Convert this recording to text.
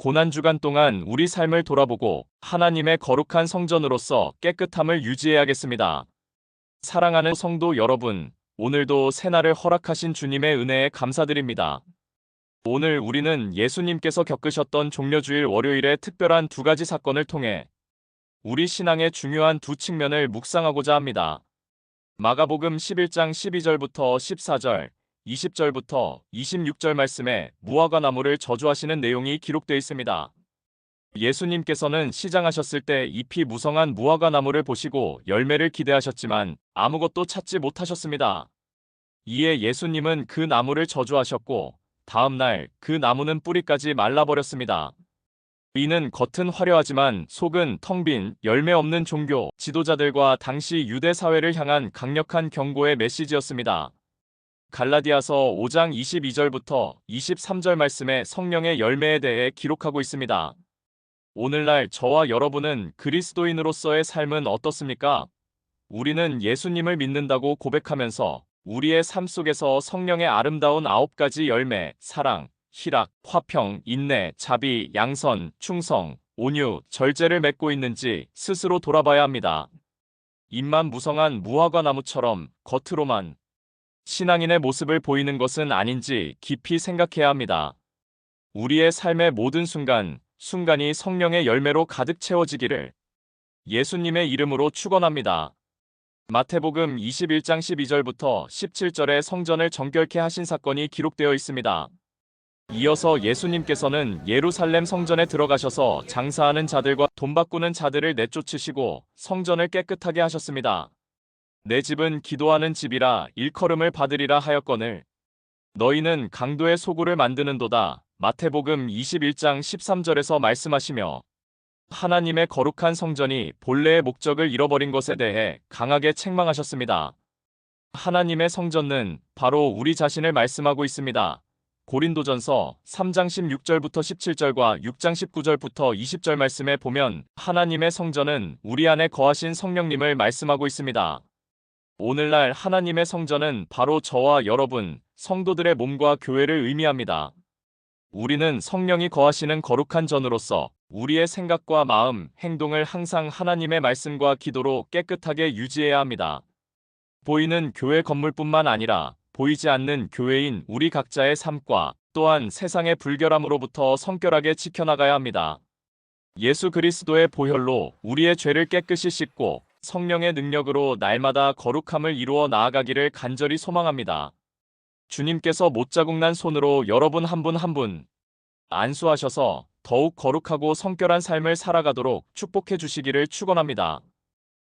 고난 주간 동안 우리 삶을 돌아보고 하나님의 거룩한 성전으로서 깨끗함을 유지해야겠습니다. 사랑하는 성도 여러분, 오늘도 새날을 허락하신 주님의 은혜에 감사드립니다. 오늘 우리는 예수님께서 겪으셨던 종려주일 월요일의 특별한 두 가지 사건을 통해 우리 신앙의 중요한 두 측면을 묵상하고자 합니다. 마가복음 11장 12절부터 14절, 20절부터 26절 말씀에 무화과 나무를 저주하시는 내용이 기록되어 있습니다. 예수님께서는 시장하셨을 때 잎이 무성한 무화과 나무를 보시고 열매를 기대하셨지만 아무것도 찾지 못하셨습니다. 이에 예수님은 그 나무를 저주하셨고 다음 날 그 나무는 뿌리까지 말라버렸습니다. 이는 겉은 화려하지만 속은 텅 빈 열매 없는 종교 지도자들과 당시 유대 사회를 향한 강력한 경고의 메시지였습니다. 갈라디아서 5장 22절부터 23절 말씀에 성령의 열매에 대해 기록하고 있습니다. 오늘날 저와 여러분은 그리스도인으로서의 삶은 어떻습니까? 우리는 예수님을 믿는다고 고백하면서 우리의 삶 속에서 성령의 아름다운 아홉 가지 열매, 사랑, 희락, 화평, 인내, 자비, 양선, 충성, 온유, 절제를 맺고 있는지 스스로 돌아봐야 합니다. 잎만 무성한 무화과 나무처럼 겉으로만 신앙인의 모습을 보이는 것은 아닌지 깊이 생각해야 합니다. 우리의 삶의 모든 순간, 순간이 성령의 열매로 가득 채워지기를 예수님의 이름으로 축원합니다. 마태복음 21장 12절부터 17절에 성전을 정결케 하신 사건이 기록되어 있습니다. 이어서 예수님께서는 예루살렘 성전에 들어가셔서 장사하는 자들과 돈 바꾸는 자들을 내쫓으시고 성전을 깨끗하게 하셨습니다. 내 집은 기도하는 집이라 일컬음을 받으리라 하였거늘 너희는 강도의 소굴을 만드는도다. 마태복음 21장 13절에서 말씀하시며 하나님의 거룩한 성전이 본래의 목적을 잃어버린 것에 대해 강하게 책망하셨습니다. 하나님의 성전은 바로 우리 자신을 말씀하고 있습니다. 고린도전서 3장 16절부터 17절과 6장 19절부터 20절 말씀에 보면 하나님의 성전은 우리 안에 거하신 성령님을 말씀하고 있습니다. 오늘날 하나님의 성전은 바로 저와 여러분, 성도들의 몸과 교회를 의미합니다. 우리는 성령이 거하시는 거룩한 전으로서 우리의 생각과 마음, 행동을 항상 하나님의 말씀과 기도로 깨끗하게 유지해야 합니다. 보이는 교회 건물뿐만 아니라 보이지 않는 교회인 우리 각자의 삶과 또한 세상의 불결함으로부터 성결하게 지켜나가야 합니다. 예수 그리스도의 보혈로 우리의 죄를 깨끗이 씻고 성령의 능력으로 날마다 거룩함을 이루어 나아가기를 간절히 소망합니다. 주님께서 못 자국난 손으로 여러분 한 분 한 분 안수하셔서 더욱 거룩하고 성결한 삶을 살아가도록 축복해 주시기를 축원합니다.